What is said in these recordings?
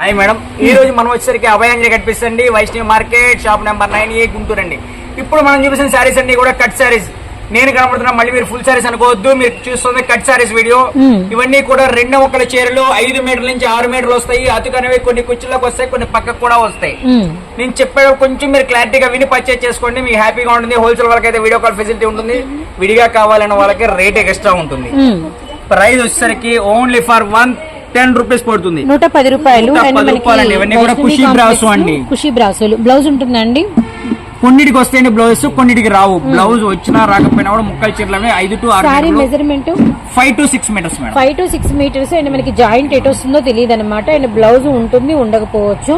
Hi madam. ఈ రోజు మనం వచ్చేసరికి అభయాంజలి కనిపిస్తుంది. Vaishnavi market shop number nine A Guntur అండి. ఇప్పుడు మనం చూపిస్తున్న శారీస్ అన్ని కూడా కట్ శారీస్. నేను కనబడుతున్నా మళ్ళీ మీరు ఫుల్ శారీస్ అనుకోవద్దు. మీరు చూస్తుంది కట్ శారీస్ వీడియో. ఇవన్నీ కూడా రెండు మొక్కల చీరలు ఐదు మీటర్ల నుంచి ఆరు మీటర్లు వస్తాయి. అతుకనేవి కొన్ని కుర్చీలకు వస్తాయి కొన్ని పక్కకు కూడా వస్తాయి. నేను చెప్పేది కొంచెం మీరు క్లారిటీగా విని పర్చేజ్ చేసుకోండి. మీకు హ్యాపీగా ఉంటుంది. హోల్సేల్ వాళ్ళకి అయితే వీడియో కాల్ ఫెసిలిటీ ఉంటుంది. విడిగా కావాలన్న వాళ్ళకి రేట్ ఎక్స్ట్రా ఉంటుంది. ప్రైస్ వచ్చేసరికి only for one ten rupees పడుతుంది. నూట పది రూపాయలు. ఇవన్నీ కూడా ఖుషి బ్రాసో అండి. ఖుషి బ్రాసోలు. బ్లౌజ్ ఉంటుందండి? కొన్నిటికి వస్తాయండి బ్లౌజ్ కొన్నిటికి రావు. బ్లౌజ్ వచ్చినా రాకపోయినా కూడా ముక్కలు చీరలు ఐదు టు ఆరు measurement five to six metres five to six metres and మనకి జాయింట్ ఎటు వస్తుందో తెలియదు అనమాట అండ్ బ్లౌజ్ ఉంటుంది ఉండకపోవచ్చు.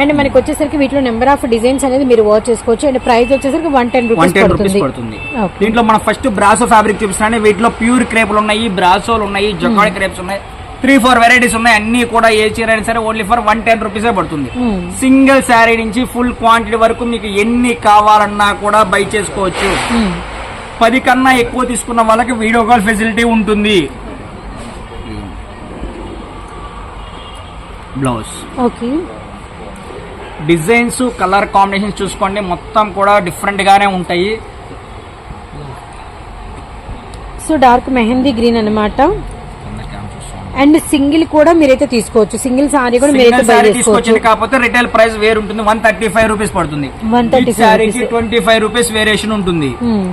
అండ్ మనకి వచ్చేసరికి వీటిలో నెంబర్ ఆఫ్ డిజైన్స్ అనేది మీరు వాచ్ చేసుకోవచ్చు. అండ్ ప్రైస్ వచ్చేసరికి one ten one rupees ten rupees పడుతుంది. దీంట్లో మనం ఫస్ట్ బ్రాసో ఫ్యాబ్రిక్ చూపిస్తున్నాను. వీటిలో ప్యూర్ క్రేపులు ఉన్నాయి బ్రాసోలు ఉన్నాయి జొకాడి క్రేప్స్ ఉన్నాయి. త్రీ ఫోర్ వెరైటీస్ ఉన్నాయి. అన్ని కూడా ఏ చీర అయినా సరే ఓన్లీ ఫర్ వన్ టెన్ రూపీసే పడుతుంది. Hmm. సింగిల్ శారీ నుంచి ఫుల్ క్వాంటిటీ వరకు మీకు ఎన్ని కావాలన్నా కూడా బై చేసుకోవచ్చు. Hmm. పది కన్నా ఎక్కువ తీసుకున్న వాళ్ళకి వీడియో కాల్ ఫెసిలిటీ ఉంటుంది. Blouse okay. Designs colour combinations చూసుకోండి. మొత్తం కూడా డిఫరెంట్ గానే ఉంటాయి. సో డార్క్ మెహందీ గ్రీన్ అన్నమాట. అండ్ సింగిల్ కూడా మీరైతే తీసుకోవచ్చు. సింగిల్ సారీ కూడా మీరైతే బై చేసుకోవచ్చు. కాకపోతే రిటైల్ ప్రైస్ వేరు ఉంటుంది. వన్ థర్టీ ఫైవ్ రూపీస్ పడుతుంది 135 శారీకి rupees. Twenty five rupees variation ఉంటుంది. Hmm.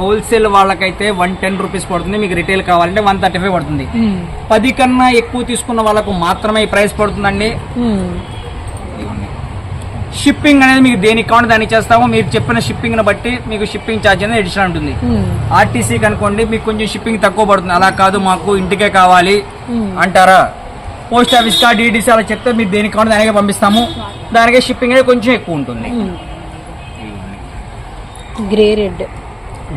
హోల్సేల్ వాళ్ళకైతే వన్ టెన్ రూపీస్ పడుతుంది. మీకు రిటైల్ కావాలంటే వన్ థర్టీ ఫైవ్ పడుతుంది. Hmm. పది కన్నా ఎక్కువ తీసుకున్న వాళ్ళకు మాత్రమే ఈ ప్రైస్ పడుతుందండి. Hmm. షిప్పింగ్ అనేది మీకు దేనికి కావాలి దానికి చేస్తాము మీరు చెప్పిన షిప్పింగ్ని బట్టి మీకు షిప్పింగ్ ఛార్జ్ అనేది ఎడిషన్ ఉంటుంది. Hmm. ఆర్టీసీకి అనుకోండి మీకు కొంచెం షిప్పింగ్ తక్కువ పడుతుంది. అలా కాదు మాకు ఇంటికే కావాలి. Hmm. అంటారా? పోస్ట్ ఆఫీస్ కా డీటీసీ అలా చెప్తే మీరు దేనికి కావాలి దానికే పంపిస్తాము. దానికే షిప్పింగ్ అనేది కొంచెం ఎక్కువ ఉంటుంది. Grey red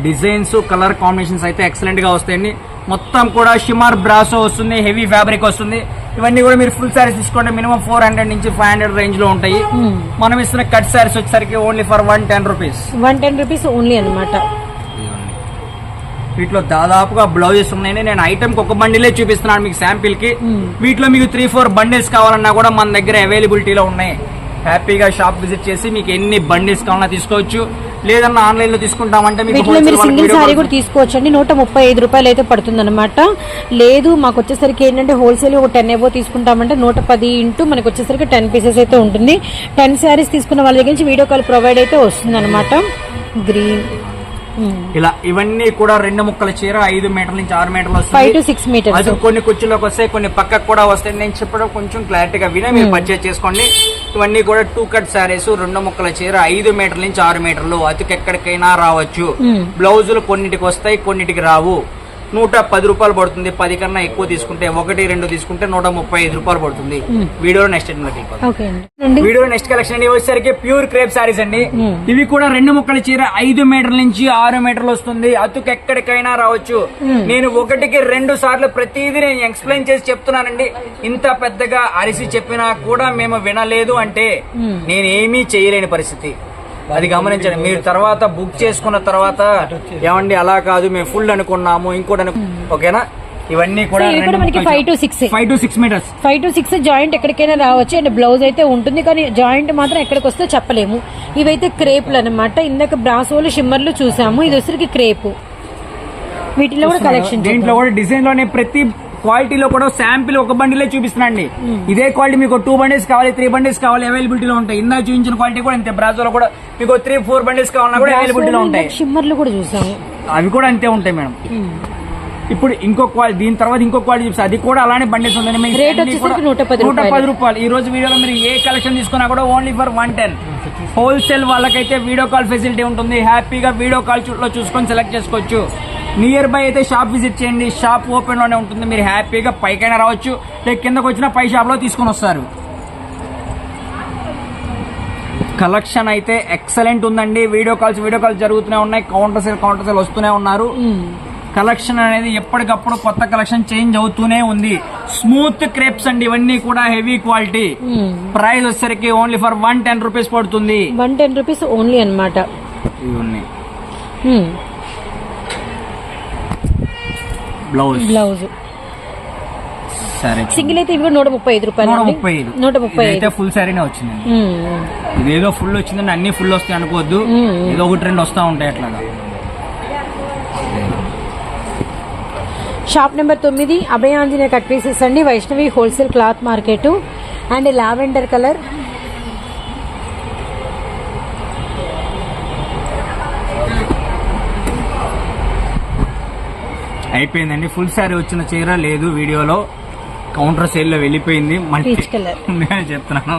designs colour combinations అయితే ఎక్సలెంట్గా వస్తాయండి. మొత్తం కూడా షిమార్ బ్రాసో వస్తుంది హెవీ ఫ్యాబ్రిక్ వస్తుంది. ఇవన్నీ కూడా మీరు ఫుల్ సారీస్ తీసుకోండి. మినిమం ఫోర్ హండ్రెడ్ నుంచి ఫైవ్ హండ్రెడ్ రేంజ్లో ఉంటాయి. Hmm. మనం ఇస్తున్న కట్ సారీస్ వచ్చేసరికి only for one ten rupees one ten rupees only అనమాట వీటిలో దాదాపుగా బ్లౌజెస్ ఉన్నాయండి. నేను ఐటమ్ ఒక బండిలే చూపిస్తున్నాను మీకు శాంపిల్కి. వీటిలో మీకు త్రీ ఫోర్ బండిల్స్ కావాలన్నా కూడా మన దగ్గర అవైలబిలిటీలో ఉన్నాయి. హ్యాపీగా షాప్ విజిట్ చేసి మీకు ఎన్ని బండిల్స్ కావాలన్నా తీసుకోవచ్చు. లేదన్నా ఆన్లైన్లో తీసుకుంటామంటే వీటిలో మీరు సింగిల్ సారీ కూడా తీసుకోవచ్చు అండి నూట ముప్పై ఐదు రూపాయలు అయితే పడుతుంది అనమాట లేదు మాకు వచ్చేసరికి ఏంటంటే హోల్సేల్ ఒక టెన్ ఏవో తీసుకుంటామంటే నూట పది ఇంటూ మనకు వచ్చేసరికి టెన్ పీసెస్ అయితే ఉంటుంది. టెన్ శారీస్ తీసుకున్న వాళ్ళ దగ్గర నుంచి వీడియో కాల్ ప్రొవైడ్ అయితే వస్తుంది అనమాట గ్రీన్ ఇలా ఇవన్నీ కూడా రెండు ముక్కల చీర ఐదు మీటర్ల నుంచి ఆరు మీటర్లు వస్తుంది. మీటర్స్ అది కొన్ని కుర్చీలోకి వస్తాయి కొన్ని పక్కకు కూడా వస్తాయి. నేను చెప్పడం కొంచెం క్లారిటీగా వినే మీరు పర్చేజ్ చేసుకోండి. ఇవన్నీ కూడా టూ కట్ శారీస్ రెండు ముక్కల చీర ఐదు మీటర్ల నుంచి ఆరు మీటర్లు. అతికెక్కడికైనా రావచ్చు. Hmm. బ్లౌజులు కొన్నిటికి వస్తాయి కొన్నిటికి రావు. నూట పది రూపాయలు పడుతుంది. పది కన్నా ఎక్కువ తీసుకుంటే ఒకటి రెండు తీసుకుంటే నూట ముప్పై ఐదు రూపాయలు పడుతుంది. Video next video next collection అండి. వచ్చేసరికి ప్యూర్ క్రేప్ సారీస్ అండి. ఇవి కూడా రెండు ముక్కల చీర ఐదు మీటర్ల నుంచి ఆరు మీటర్లు వస్తుంది. అతుకు ఎక్కడికైనా రావచ్చు. నేను ఒకటికి రెండు సార్లు ప్రతిదీ నేను ఎక్స్ప్లెయిన్ చేసి చెప్తున్నానండి. ఇంత పెద్దగా అరిసి చెప్పినా కూడా మేము వినలేదు అంటే నేను ఏమీ చేయలేని పరిస్థితి. అది గమనించండి. మీరు తర్వాత బుక్ చేసుకున్న తర్వాత ఏమండి అలా కాదు మేము ఫుల్ అనుకున్నాము ఇంకోటి ఓకేనా? ఇవన్నీ కూడా మనకి five to six. Five to six metres five to six joint ఎక్కడికైనా రావచ్చు అండ్ బ్లౌజ్ అయితే ఉంటుంది కానీ జాయింట్ మాత్రం ఎక్కడికి వస్తే చెప్పలేము. ఇవైతే క్రేప్లు అనమాట ఇందాక బ్రాసోలు షిమ్మర్లు చూసాము. ఇది వచ్చరికి క్రేప్. వీటిలో కూడా కలెక్షన్ దీంట్లో కూడా డిజైన్లోనే ప్రతి క్వాలిటీలో కూడా శాంపిల్ ఒక బండిలే చూపిస్తున్నాండి ఇదే క్వాలిటీ మీకు టూ బండిల్స్ కావాలి త్రీ బండిల్స్ కావాలి అవైలబిలిటీలో ఉంటాయి. ఇందా చూపించిన క్వాలిటీ కూడా అంతే. బ్రాజోలో కూడా మీకు త్రీ ఫోర్ బండిల్స్ కావాలన్నా కూడా అవైలబిలిటీలో ఉంటాయి. షిమ్మర్లు కూడా చూసాము. అవి కూడా అంతే ఉంటాయి మేడం. ఇప్పుడు ఇంకో క్వాలిటీ దీని తర్వాత ఇంకో క్వాలిటీ చూపిస్తే. అది కూడా అలానే బండిల్స్ ఉంది మీకు రేట్ అన్ని కూడా వచ్చేసరికి 110 నూట పది రూపాయలు. రూపాయలు. ఈ రోజు వీడియోలో మీరు ఏ కలెక్షన్ తీసుకున్నా కూడా only for one ten wholesale వాళ్ళకైతే వీడియో కాల్ ఫెసిలిటీ ఉంటుంది. హ్యాపీగా వీడియో కాల్లో చూసుకొని సెలెక్ట్ చేసుకోవచ్చు. నియర్ బై అయితే షాప్ విజిట్ చేయండి. షాప్ ఓపెన్లోనే ఉంటుంది. మీరు హ్యాపీగా పైకైనా రావచ్చు. లేక కిందకు వచ్చిన పై షాప్లో తీసుకొని వస్తారు. కలెక్షన్ అయితే ఎక్సలెంట్ ఉందండి. వీడియో కాల్స్ వీడియో కాల్స్ జరుగుతూనే ఉన్నాయి. కౌంటర్ సేల్ కౌంటర్ సేల్ వస్తూనే ఉన్నారు. కలెక్షన్ అనేది ఎప్పటికప్పుడు కొత్త కలెక్షన్ చేంజ్ అవుతూనే ఉంది. స్మూత్ క్రేప్స్ అండి. ఇవన్నీ కూడా హెవీ క్వాలిటీ ప్రైస్ వచ్చేసరికి only for one ten rupees పడుతుంది. వన్ టెన్ రూపీస్ ఓన్లీ అనమాట ఇవన్నీ. బ్లౌజ్. బ్లౌజ్. సారీ సింగిల్ అయితే ఇవి కూడా నూట ముప్పై ఐదు రూపాయలు నూట. ముప్పై ఐదు. నూట ముప్పై అయితే ఫుల్ శారీనే వచ్చిందండి. ఉమ్. ఇదేదో ఫుల్ వచ్చిందండి అన్ని ఫుల్ వస్తాయి అనుకోవద్దు. ఏదో ఒకటి రెండు వస్తా ఉంటాయి అట్లాగా. షాప్ నెంబర్ తొమ్మిది అభయాంజనేయ కట్ పీసెస్ అండి. Vaishnavi wholesale cloth market. And lavender colour. అయిపోయిందండి. ఫుల్ శారీ వచ్చిన చీర లేదు వీడియోలో. కౌంటర్ సేల్లో వెళ్ళిపోయింది. మళ్ళీ నేను చెప్తున్నాను.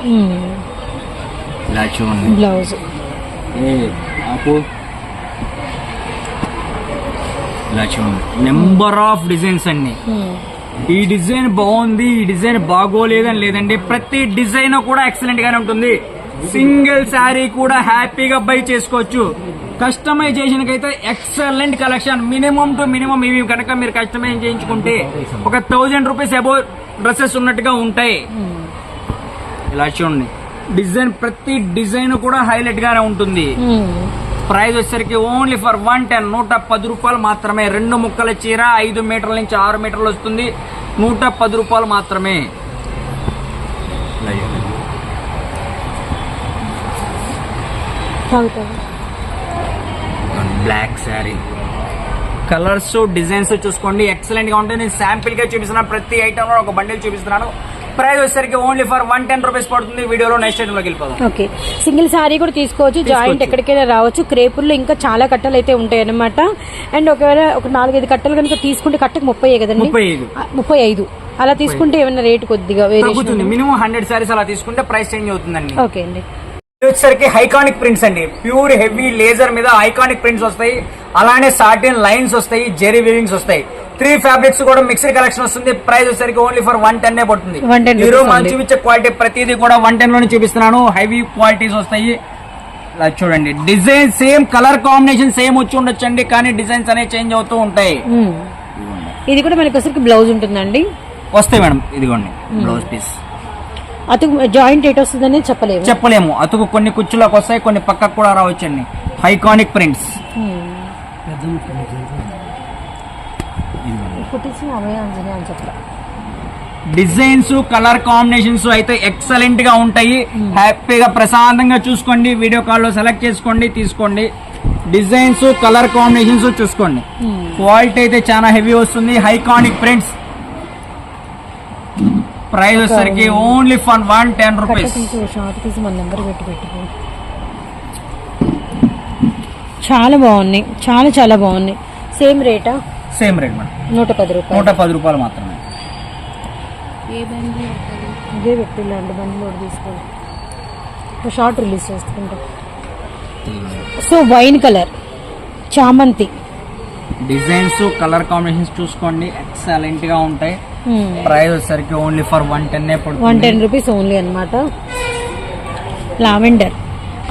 ఇలా చూడండి. బ్లౌజ్. ఇలా చూడండి. నెంబర్ ఆఫ్ డిజైన్స్ అన్ని ఈ డిజైన్ బాగుంది ఈ డిజైన్ బాగోలేదని లేదండి. ప్రతి డిజైన్ కూడా ఎక్సలెంట్ గానే ఉంటుంది. సింగిల్ శారీ కూడా హ్యాపీగా బై చేసుకోవచ్చు. కస్టమైజేషన్ అయితే excellent collection. Minimum two minimum ఇవి కనుక మీరు కస్టమైజ్ చేయించుకుంటే ఒక థౌజండ్ రూపీస్ అబౌవ్ డ్రెస్సెస్ ఉన్నట్టుగా ఉంటాయి. ఇలా చూడండి. డిజైన్ ప్రతి డిజైన్ కూడా హైలైట్ గానే ఉంటుంది. ప్రైస్ వచ్చేసరికి ఓన్లీ ఫర్ వన్ టెన్ నూట పది రూపాయలు మాత్రమే. రెండు ముక్కల చీర ఐదు మీటర్ల నుంచి ఆరు మీటర్లు వస్తుంది. నూట పది రూపాయలు మాత్రమే. బ్లాక్ శారీ కలర్స్ డిజైన్స్ చూసుకోండి. ఎక్సలెంట్గా ఉంటాయి. నేను శాంపిల్గా చూపిస్తున్నాను ప్రతి ఐటమ్లో ఒక బండిల్ చూపిస్తున్నాను. ప్రైస్ వచ్చేసరికి only for one ten rupees పడుతుంది. వీడియోలో నెక్స్ట్ ఐటమ్లోకి వెళ్ళిపోదాం. ఓకే సింగిల్ శారీ కూడా తీసుకోవచ్చు. జాయింట్ ఎక్కడికైనా రావచ్చు. క్రేపుల్లో ఇంకా చాలా కట్టలు అయితే ఉంటాయి అన్నమాట అండ్ ఒకవేళ ఒక నాలుగైదు కట్టలు కనుక తీసుకుంటే కట్టకు ముప్పై కదండి? ముప్పై ఐదు అలా తీసుకుంటే ఏమైనా రేట్ కొద్దిగా మినిమం హండ్రెడ్ సారీస్ అలా తీసుకుంటే ప్రైస్ చేంజ్ అవుతుందండి. ఓకే అండి. వచ్చేసరికి హైకానిక్ ప్రింట్స్ అండి. ప్యూర్ హెవీ లేజర్ మీద ఐకానిక్ ప్రింట్స్ వస్తాయి. అలానే సాటిన్ లైన్స్ వస్తాయి జెరీ వీవింగ్స్ వస్తాయి. త్రీ ఫ్యాబ్రిక్స్ కూడా మిక్స్డ్ కలెక్షన్ వస్తుంది. ప్రైస్ వచ్చేసరికి ఓన్లీ ఫర్ వన్ టెన్ పడుతుంది. 110 ఈ రోజు rupees మనం only. చూపించే క్వాలిటీ ప్రతిదీ కూడా వన్ టెన్లోనే చూపిస్తున్నాను. హెవీ క్వాలిటీస్ వస్తాయి. చూడండి. Design same colour combination same వచ్చి ఉండొచ్చండి. కానీ డిజైన్స్ అనేవి చేంజ్ అవుతూ ఉంటాయి. ఇది కూడా మనకి బ్లౌజ్ ఉంటుందండి. వస్తాయి మేడం. ఇదిగోండి. బ్లౌజ్ పీస్ అతను జాయింట్ ఎట్ వస్తుందని చెప్పలేము. చెప్పలేము. అతుకు కొన్ని కుచ్చులకు వస్తాయి కొన్ని పక్కకు కూడా రావచ్చండి iconic prints designs colour combinations అయితే ఎక్సలెంట్గా ఉంటాయి. హ్యాపీగా ప్రశాంతంగా చూసుకోండి. వీడియో కాల్లో సెలెక్ట్ చేసుకోండి తీసుకోండి. డిజైన్స్ కలర్ కాంబినేషన్స్ చూసుకోండి. క్వాలిటీ అయితే చాలా హెవీ వస్తుంది. హైకానిక్ ప్రింట్స్ ప్రైస్ వచ్చేసరికి only for one ten rupees తీసి షార్ట్ తీసి మన నెంబర్ పెట్టి పెట్టుకో చాలా బాగున్నాయి. చాలా చాలా బాగున్నాయి. సేమ్ రేటా సేమ్ రేట్ మేడం. నూట పది రూపాయలు. నూట పది రూపాయలు మాత్రమే. ఇదే పెట్టిల్లండి బండి లోడ్ తీసుకోండి షార్ట్ రిలీజ్ చేసుకుంటాం. So wine colour. చామంతి. డిజైన్స్ కలర్ కాంబినేషన్స్ చూసుకోండి. ఎక్సలెంట్గా ఉంటాయి. ప్రైస్ వచ్చేసరికి only for one ten one పడుతుంది. టెన్ రూపీస్ ఓన్లీ అనమాట లావెండర్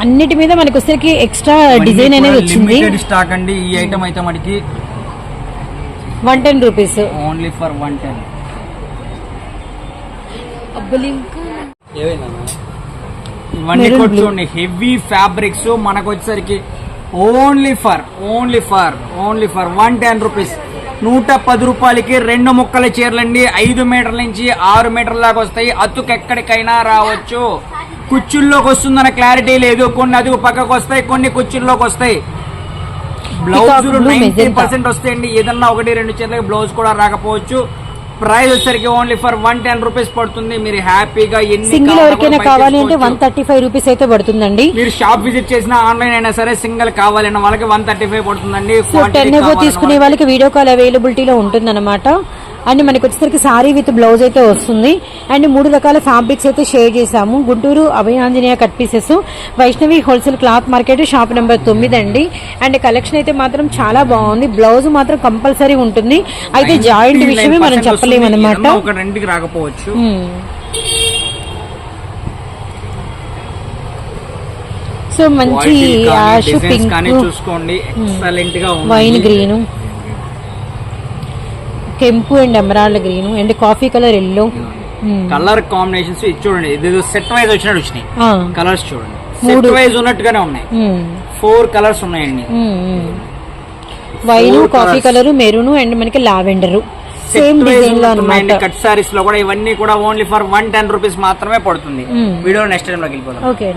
అన్నిటి మీద మనకి వచ్చేసరికి ఎక్స్ట్రా డిజైన్ అనేది వచ్చింది. స్టాక్ అండి. ఈ ఐటమ్ అయితే మనకి one ten rupees only for one ten ఇవన్నీ కూడా. చూడండి హెవీ ఫ్యాబ్రిక్స్ మనకు వచ్చేసరికి only for only for only for one ten rupees నూట పది రూపాయలకి రెండు ముక్కల చీరలండి. ఐదు మీటర్ల నుంచి ఆరు మీటర్ల దాకా వస్తాయి. అతుకు ఎక్కడికైనా రావచ్చు. కుచ్చుల్లోకి వస్తుందన్న క్లారిటీ లేదు. కొన్ని అదుగు పక్కకు వస్తాయి కొన్ని కుచ్చుల్లోకి వస్తాయి. Blouse ninety. పర్సెంట్ వస్తాయండి. ఏదన్నా ఒకటి రెండు చీరలకి బ్లౌజ్ కూడా రాకపోవచ్చు. ప్రైస్ వచ్చేసరికి only for one ten rupees పడుతుంది. మీరు హ్యాపీగా ఎన్ని సింగిల్ ఎవరికైనా కావాలి అంటే. వన్ థర్టీ ఫైవ్ రూపీస్ అయితే పడుతుందండి. మీరు షాప్ విజిట్ చేసినా ఆన్లైన్ అయినా సరే సింగిల్ కావాలన్న వాళ్ళకి వన్ థర్టీ ఫైవ్ పడుతుందండి టెన్ తీసుకునే వాళ్ళకి. వీడియో కాల్ అవైలబిలిటీలో ఉంటుందన్నమాట. అండ్ మనకి వచ్చేసరికి సారీ విత్ బ్లౌజ్ అయితే వస్తుంది. అండ్ మూడు రకాల ఫ్యాబ్రిక్స్ అయితే షేర్ చేశాము. Guntur Abhayanjaneya cut pieces Vaishnavi wholesale cloth market shop number తొమ్మిది అండి. అండ్ కలెక్షన్ అయితే మాత్రం చాలా బాగుంది. బ్లౌజ్ మాత్రం కంపల్సరీ ఉంటుంది. అయితే జాయింట్ 99% విషయమే మనం. చెప్పలేము అనమాట రాకపోవచ్చు. సో మంచి చూసుకోండి. ఎక్సలెంట్గా వైన్ గ్రీను. కెంపు and emerald green and coffee colour yellow. Colour combinations ఇది చూడండి. ఇది సెట్ వైజ్ వచ్చినట్టు వచ్చినాయి. కలర్స్ చూడండి. సెట్ వైజ్ ఉన్నట్టుగానే ఉన్నాయి. ఫోర్ కలర్స్ ఉన్నాయండి. Wine coffee. Colour maroon and మనకి లావెండర్ సేమ్ డిజైన్లో అనమాట కట్ సారీస్లో కూడా ఇవన్నీ కూడా only for one ten rupees మాత్రమే పడుతుంది. వీడియో నెక్స్ట్ టైం లోకి వెళ్ళిపోతాం ఓకే